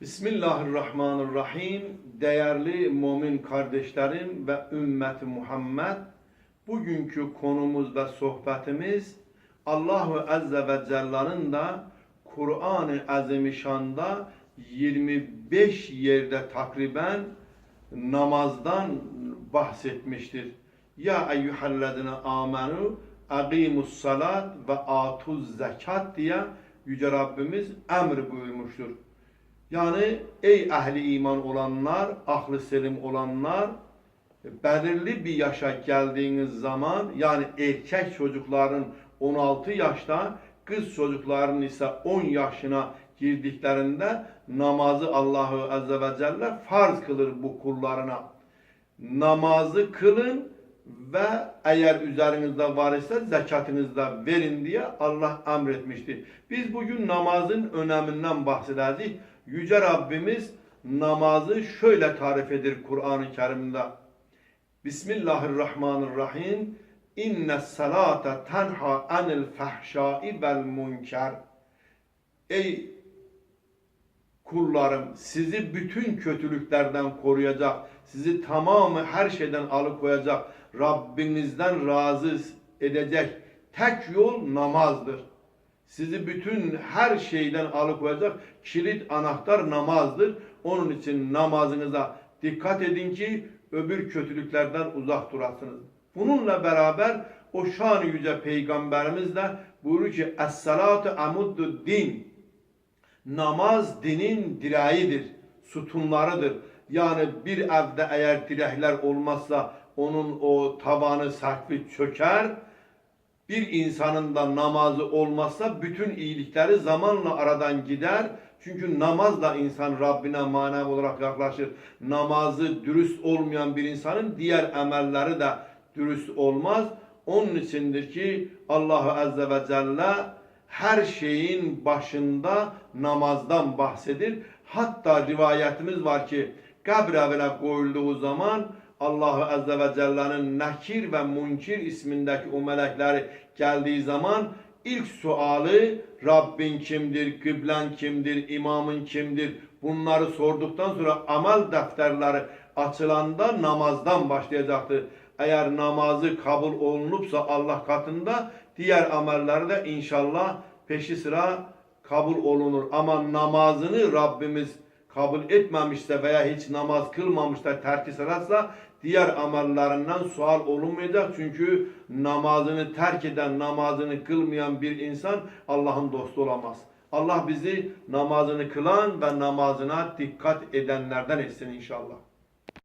Bismillahirrahmanirrahim. Değerli mümin kardeşlerim ve ümmeti Muhammed. Bugünkü konumuz ve sohbetimiz Allahu Azze ve Celle'nin da Kur'an-ı Azimüşşan'da 25 yerde takriben namazdan bahsetmiştir. Ya eyyühellezine amenu aqimus salat ve atuz zekat diye Yüce Rabbimiz emr buyurmuştur. Yani ey ehli iman olanlar, ahlı selim olanlar, belirli bir yaşa geldiğiniz zaman yani erkek çocukların 16 yaşta, kız çocukların ise 10 yaşına girdiklerinde namazı Allahu Azze ve Celle farz kılır bu kullarına. Namazı kılın ve eğer üzerinizde var ise zekatınızı da verin diye Allah emretmiştir. Biz bugün namazın öneminden bahsedeceğiz. Yüce Rabbimiz namazı şöyle tarif edir Kur'an-ı Kerim'de. Bismillahirrahmanirrahim. İnne salate tenha anil fahşai vel münker. Ey kullarım sizi bütün kötülüklerden koruyacak, sizi tamamı her şeyden alıkoyacak, Rabbinizden razı edecek tek yol namazdır. Sizi bütün her şeyden alıkoyacak kilit anahtar namazdır. Onun için namazınıza dikkat edin ki öbür kötülüklerden uzak durasınız. Bununla beraber o şan yüce peygamberimiz de buyuruyor ki Es-salatu amuddu din. Namaz dinin direğidir, sütunlarıdır. Yani bir evde eğer direkler olmazsa onun o tavanı sakfi çöker. Bir insanın da namazı olmazsa bütün iyilikleri zamanla aradan gider. Çünkü namazla insan Rabbine manevi olarak yaklaşır. Namazı dürüst olmayan bir insanın diğer emelleri de dürüst olmaz. Onun içindir ki Allahu Azze ve Celle her şeyin başında namazdan bahsedir. Hatta rivayetimiz var ki kabre bile koyulduğu zaman Allahu Azze ve Celle'nin Nekir ve Munkir ismindeki o melekleri geldiği zaman ilk suali Rabbin kimdir, kıblen kimdir, imamın kimdir bunları sorduktan sonra amel defterleri açılanda namazdan başlayacaktır. Eğer namazı kabul olunupsa Allah katında diğer amelleri de inşallah peşi sıra kabul olunur. Ama namazını Rabbimiz kabul etmemişse veya hiç namaz kılmamışsa terk ederse diğer amellerinden sual olunmayacak. Çünkü namazını terk eden, namazını kılmayan bir insan Allah'ın dostu olamaz. Allah bizi namazını kılan ve namazına dikkat edenlerden etsin inşallah.